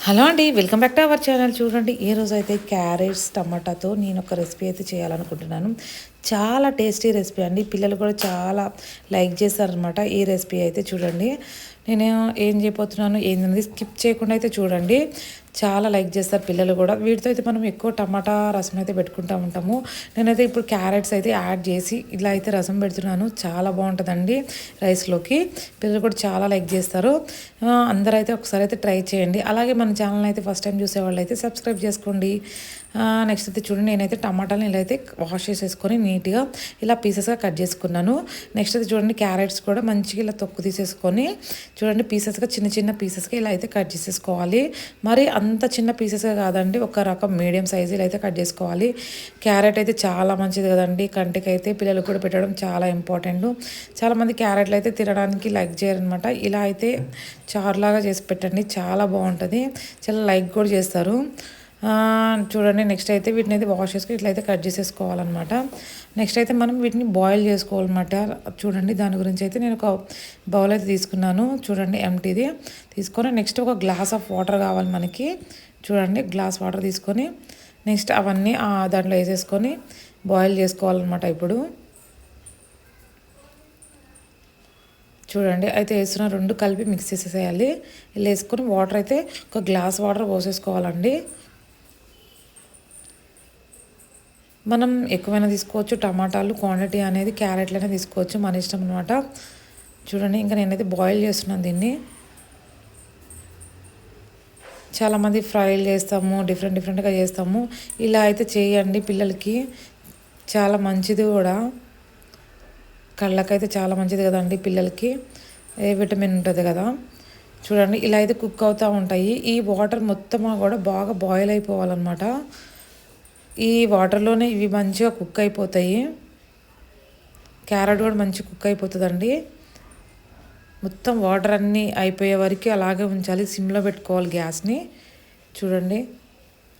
Hello అండి welcome back to our channel. చూడండి ఈ రోజు అయితే క్యారెట్స్ టమాటాతో నేను ఒక రెసిపీ అయితే చేయాలనుకుంటున్నాను. చాలా టేస్టీ రెసిపీ అండి. పిల్లలు కూడా చాలా లైక్ చేస్తారనమాట ఈ రెసిపీ అయితే చూడండి. నేను ఏం చేయబోతున్నాను ఏంటనేది స్కిప్ చేయకుండా అయితే చూడండి. చాలా లైక్ చేస్తారు పిల్లలు కూడా. వీటితో అయితే మనం ఎక్కువ టమాటా రసం అయితే పెట్టుకుంటూ ఉంటాము. నేనైతే ఇప్పుడు క్యారెట్స్ అయితే యాడ్ చేసి ఇలా అయితే రసం పెడుతున్నాను. చాలా బాగుంటుందండి రైస్లోకి. పిల్లలు కూడా చాలా లైక్ చేస్తారు. అందరూ అయితే ఒకసారి అయితే ట్రై చేయండి. అలాగే మన ఛానల్ అయితే ఫస్ట్ టైం చూసేవాళ్ళు అయితే సబ్స్క్రైబ్ చేసుకోండి. నెక్స్ట్ అయితే చూడండి. నేనైతే టమాటాలను ఇలా అయితే వాష్ చేసేసుకొని నీట్గా ఇలా పీసెస్గా కట్ చేసుకున్నాను. నెక్స్ట్ అయితే చూడండి క్యారెట్స్ కూడా మంచిగా ఇలా తొక్కు తీసేసుకొని చూడండి పీసెస్గా చిన్న చిన్న పీసెస్గా ఇలా అయితే కట్ చేసేసుకోవాలి. మరి అంత చిన్న పీసెస్గా కాదండి ఒక రకం మీడియం సైజులు అయితే కట్ చేసుకోవాలి. క్యారెట్ అయితే చాలా మంచిది కదండి కంటికి అయితే పిల్లలకు కూడా పెట్టడం చాలా ఇంపార్టెంట్. చాలామంది క్యారెట్లు అయితే తినడానికి లైక్ చేయరనమాట. ఇలా అయితే చారులాగా చేసి పెట్టండి చాలా బాగుంటుంది. చాలా లైక్ కూడా చేస్తారు. చూడండి నెక్స్ట్ అయితే వీటిని అయితే వాష్ చేసుకుని ఇట్లయితే కట్ చేసేసుకోవాలన్నమాట. నెక్స్ట్ అయితే మనం వీటిని బాయిల్ చేసుకోవాలన్నమాట. చూడండి దాని గురించి అయితే నేను ఒక బౌల్ అయితే తీసుకున్నాను. చూడండి ఎంటీది తీసుకొని నెక్స్ట్ ఒక గ్లాస్ ఆఫ్ వాటర్ కావాలి మనకి. చూడండి గ్లాస్ వాటర్ తీసుకొని నెక్స్ట్ అవన్నీ దాంట్లో వేసేసుకొని బాయిల్ చేసుకోవాలన్నమాట ఇప్పుడు. చూడండి అయితే వేసిన రెండు కలిపి మిక్స్ చేసేసేయాలి. ఇలా వేసుకొని వాటర్ అయితే ఒక గ్లాస్ వాటర్ పోసేసుకోవాలండి. మనం ఎక్కువైనా తీసుకోవచ్చు. టమాటాలు క్వాంటిటీ అనేది క్యారెట్లనే తీసుకోవచ్చు మన ఇష్టం అనమాట చూడండి ఇంకా నేనైతే బాయిల్ చేస్తున్నాను దీన్ని. చాలామంది ఫ్రైలు చేస్తాము డిఫరెంట్ డిఫరెంట్గా చేస్తాము. ఇలా అయితే చేయండి పిల్లలకి. చాలా మంచిది కూడా. కళ్ళకైతే చాలా మంచిది కదండి పిల్లలకి. ఏ విటమిన్ ఉంటుంది కదా. చూడండి ఇలా అయితే కుక్ అవుతూ ఉంటాయి. ఈ వాటర్ మొత్తం కూడా బాగా బాయిల్ అయిపోవాలన్నమాట. ఈ వాటర్లోనే ఇవి మంచిగా కుక్ అయిపోతాయి. క్యారెట్ కూడా మంచి కుక్ అయిపోతుందండి. మొత్తం వాటర్ అన్నీ అయిపోయే వరకు అలాగే ఉంచాలి. సిమ్లో పెట్టుకోవాలి గ్యాస్ని. చూడండి.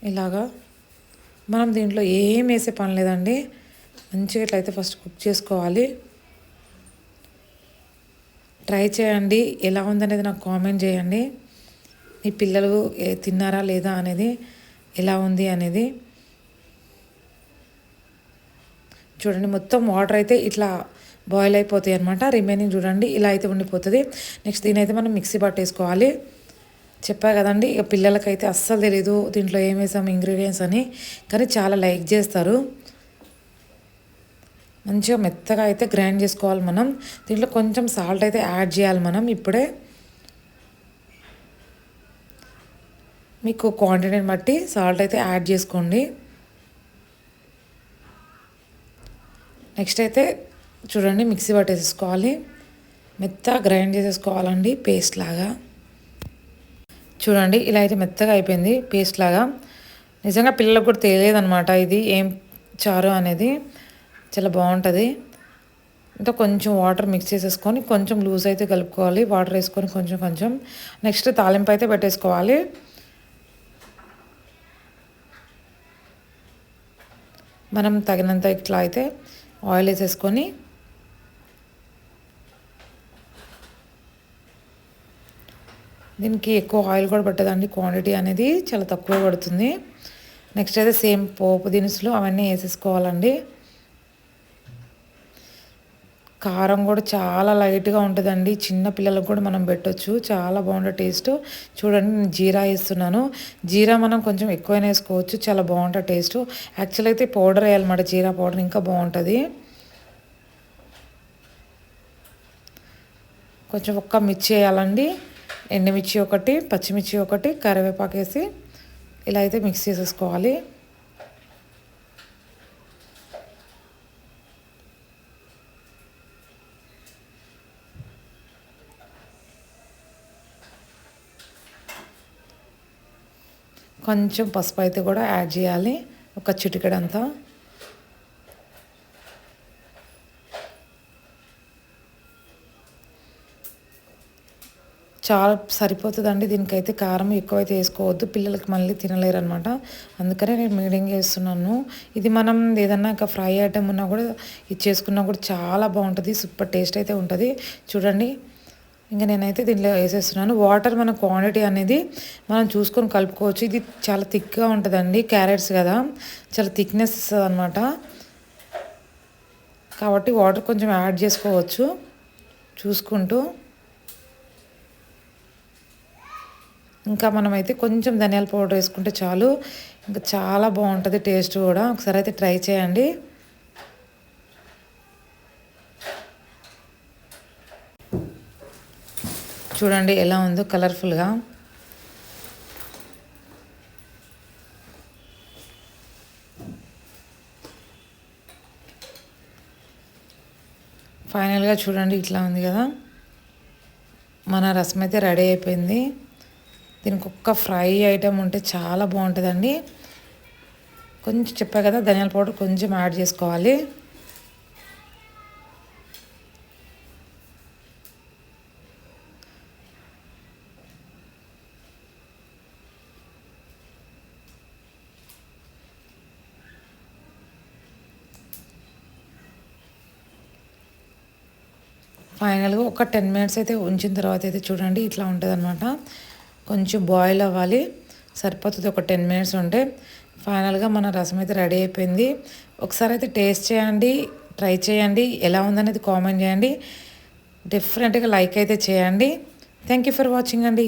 ఇలాగా. మనం దీంట్లో ఏం వేసే పని లేదండి. మంచిగా ఇట్లయితే ఫస్ట్ కుక్ చేసుకోవాలి. ట్రై చేయండి. ఎలా ఉందనేది నాకు కామెంట్ చేయండి. మీ పిల్లలు తిన్నారా లేదా అనేది ఎలా ఉంది అనేది. చూడండి మొత్తం వాటర్ అయితే ఇట్లా బాయిల్ అయిపోతాయి అనమాట రిమైనింగ్ చూడండి ఇలా అయితే ఉండిపోతుంది. నెక్స్ట్ దీని అయితే మనం మిక్సీ పట్టేసుకోవాలి. చెప్పా కదండి ఇక పిల్లలకైతే అస్సలు తెలీదు దీంట్లో ఏం వేసాము ఇంగ్రీడియంట్స్ అని కానీ చాలా లైక్ చేస్తారు. మంచిగా మెత్తగా అయితే గ్రైండ్ చేసుకోవాలి మనం. దీంట్లో కొంచెం సాల్ట్ అయితే యాడ్ చేయాలి మనం ఇప్పుడే. మీకు క్వాంటిటీని బట్టి సాల్ట్ అయితే యాడ్ చేసుకోండి. నెక్స్ట్ అయితే చూడండి మిక్సీ పట్టేసుకోవాలి మెత్తగా గ్రైండ్ చేసేసుకోవాలండి పేస్ట్ లాగా. చూడండి ఇలా అయితే మెత్తగా అయిపోయింది పేస్ట్ లాగా. నిజంగా పిల్లలకు కూడా తెలియదు అనమాట ఇది ఏం చారు అనేది. చాలా బాగుంటుంది. ఇంకా కొంచెం వాటర్ మిక్స్ చేసేసుకొని కొంచెం లూజ్ అయితే కలుపుకోవాలి వాటర్ వేసుకొని కొంచెం కొంచెం. నెక్స్ట్ తాలింపు అయితే పెట్టేసుకోవాలి. మనం తగినంత ఇట్లా అయితే ఆయిల్ వేసేసుకొని దీనికి ఎక్కువ ఆయిల్ కూడా పట్టదండి. క్వాంటిటీ అనేది చాలా తక్కువ పడుతుంది. నెక్స్ట్ అయితే సేమ్ పోపు దినుసులు అవన్నీ వేసేసుకోవాలండి. కారం కూడా చాలా లైట్గా ఉంటుందండి. చిన్న పిల్లలకు కూడా మనం పెట్టొచ్చు. చాలా బాగుంటుంది టేస్ట్. చూడండి నేను జీరా వేస్తున్నాను. జీరా మనం కొంచెం ఎక్కువైనా వేసుకోవచ్చు. చాలా బాగుంటుంది టేస్ట్. యాక్చువల్ అయితే పౌడర్ వేయాలన్నమాట జీరా పౌడర్ ఇంకా బాగుంటుంది. కొంచెం ఒక్క మిర్చి వేయాలండి. ఎండుమిర్చి ఒకటి పచ్చిమిర్చి ఒకటి కరివేపాకు వేసి ఇలా అయితే మిక్స్ చేసేసుకోవాలి. కొంచెం పసుపు అయితే కూడా యాడ్ చేయాలి. ఒక చిటికడంతా. చాలా సరిపోతుందండి. దీనికైతే కారం ఎక్కువైతే వేసుకోవద్దు. పిల్లలకి మళ్ళీ తినలేరు అనమాట అందుకనే నేను మీడియం వేస్తున్నాను ఇది మనం ఏదన్నా ఇంకా ఫ్రై ఐటమ్ ఉన్నా కూడా ఇది చేసుకున్నా కూడా చాలా బాగుంటుంది. సూపర్ టేస్ట్ అయితే ఉంటుంది. చూడండి. ఇంకా నేనైతే దీంట్లో వేసేస్తున్నాను. వాటర్ మన క్వాంటిటీ అనేది మనం చూసుకొని కలుపుకోవచ్చు. ఇది చాలా థిక్గా ఉంటుందండి క్యారెట్స్ కదా. చాలా థిక్నెస్ అనమాట కాబట్టి వాటర్ కొంచెం యాడ్ చేసుకోవచ్చు. చూసుకుంటూ. ఇంకా మనమైతే కొంచెం ధనియాల పౌడర్ వేసుకుంటే చాలు. ఇంకా చాలా బాగుంటుంది టేస్ట్ కూడా. ఒకసారి అయితే ట్రై చేయండి. చూడండి ఎలా ఉందో కలర్ఫుల్గా. ఫైనల్గా చూడండి ఇట్లా ఉంది కదా. మన రసం అయితే రెడీ అయిపోయింది. దీనికి ఒక్క ఫ్రై ఐటమ్ ఉంటే చాలా బాగుంటుందండి. కొంచెం చెప్పా కదా ధనియాల పౌడర్ కొంచెం యాడ్ చేసుకోవాలి. ఫైనల్గా ఒక టెన్ మినిట్స్ అయితే ఉంచిన తర్వాత అయితే చూడండి ఇట్లా ఉంటుంది అనమాట కొంచెం బాయిల్ అవ్వాలి. సరిపోతుంది ఒక టెన్ మినిట్స్ ఉంటే. ఫైనల్గా మన రసం అయితే రెడీ అయిపోయింది. ఒకసారి అయితే టేస్ట్ చేయండి ట్రై చేయండి ఎలా ఉందనేది కామెంట్ చేయండి. డిఫరెంట్గా లైక్ అయితే చేయండి. థ్యాంక్ యూ ఫర్ వాచింగ్ అండి.